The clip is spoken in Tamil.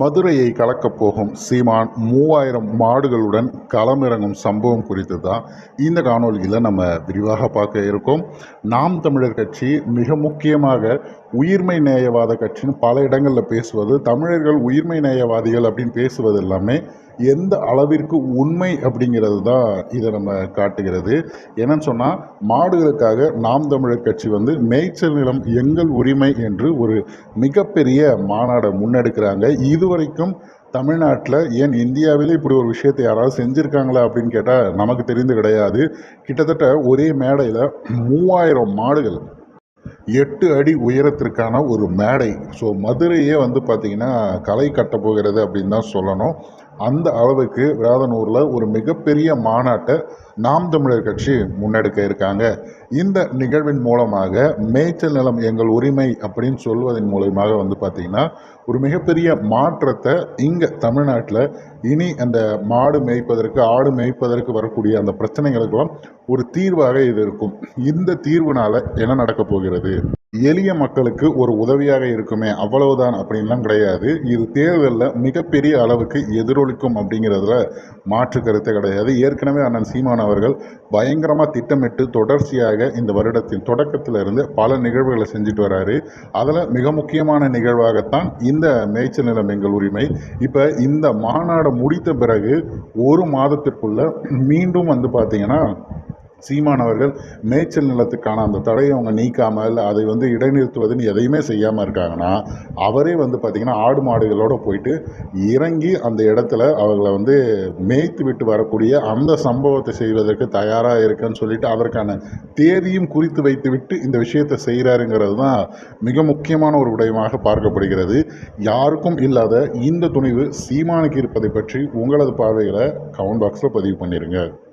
மதுரையை கலக்கப் போகும் சீமான் மூவாயிரம் மாடுகளுடன் களமிறங்கும் சம்பவம் குறித்து தான் இந்த காணொலியில் நம்ம விரிவாக பார்க்க இருக்கோம். நாம் தமிழர் கட்சி மிக முக்கியமாக உயிர்மை நேயவாத கட்சின்னு பல இடங்களில் பேசுவது தமிழர்கள் உயிர்மை நேயவாதிகள் அப்படின்னு பேசுவது எல்லாமே எந்த அளவிற்கு உண்மை அப்படிங்கிறது தான் இதை நம்ம காட்டுகிறது. என்னன்னு சொன்னால் மாடுகளுக்காக நாம் தமிழர் கட்சி வந்து மேய்ச்சல் நிலம் எங்கள் உரிமை என்று ஒரு மிகப்பெரிய மாநாடை முன்னெடுக்கிறாங்க. இதுவரைக்கும் தமிழ்நாட்டில் ஏன் இந்தியாவிலே இப்படி ஒரு விஷயத்தை யாராவது செஞ்சுருக்காங்களா அப்படின்னு கேட்டால் நமக்கு தெரிந்து கிடையாது. கிட்டத்தட்ட ஒரே மேடையில் மூவாயிரம் மாடுகள் எட்டு அடி உயரத்திற்கான ஒரு மேடை. ஸோ மதுரையே வந்து பார்த்திங்கன்னா களை கட்ட போகிறது அப்படின்னு தான் சொல்லணும். அந்த அளவுக்கு விராதனூரில் ஒரு மிகப்பெரிய மாநாட்டை நாம் தமிழர் கட்சி முன்னெடுக்க இருக்காங்க. இந்த நிகழ்வின் மூலமாக மேய்ச்சல் நிலம் எங்கள் உரிமை அப்படின்னு சொல்வதன் மூலயமாக வந்து பார்த்திங்கன்னா ஒரு மிகப்பெரிய மாற்றத்தை இங்கே தமிழ்நாட்டில் இனி அந்த மாடு மேய்ப்பதற்கு ஆடு மேய்ப்பதற்கு வரக்கூடிய அந்த பிரச்சனைகளுக்கெல்லாம் ஒரு தீர்வாக இது இருக்கும். இந்த தீர்வுனால் என்ன நடக்கப் போகிறது? எளிய மக்களுக்கு ஒரு உதவியாக இருக்குமே அவ்வளவுதான் அப்படின்லாம் கிடையாது. இது தேர்தலில் மிகப்பெரிய அளவுக்கு எதிரொலிக்கும் அப்படிங்கிறதுல மாற்று கருத்தே கிடையாது. ஏற்கனவே அண்ணன் சீமான் அவர்கள் பயங்கரமாக திட்டமிட்டு தொடர்ச்சியாக இந்த வருடத்தின் தொடக்கத்தில் இருந்து பல நிகழ்வுகளை செஞ்சுட்டு வராரு. அதில் மிக முக்கியமான நிகழ்வாகத்தான் இந்த மேய்ச்சல் நிலம் எங்கள் உரிமை. இப்போ இந்த மாநாடு முடித்த பிறகு ஒரு மாதத்திற்குள்ள மீண்டும் வந்து பார்த்திங்கன்னா சீமான் அவர்கள் மேய்ச்சல் நிலத்துக்கான அந்த தடையை அவங்க நீக்காமல் அதை வந்து இடைநிறுத்துவதுன்னு எதையுமே செய்யாமல் இருக்காங்கன்னா அவரே வந்து பார்த்திங்கன்னா ஆடு மாடுகளோடு போயிட்டு இறங்கி அந்த இடத்துல அவர்களை வந்து மேய்த்து விட்டு வரக்கூடிய அந்த சம்பவத்தை செய்வதற்கு தயாராக இருக்குன்னு சொல்லிட்டு அதற்கான தேதியும் குறித்து வைத்து விட்டு இந்த விஷயத்தை செய்கிறாருங்கிறது தான் மிக முக்கியமான ஒரு விடயமாக பார்க்கப்படுகிறது. யாருக்கும் இல்லாத இந்த துணிவு சீமானுக்கு இருப்பதை பற்றி உங்களது பார்வைகளை கமெண்ட் பாக்ஸில் பதிவு பண்ணிடுங்க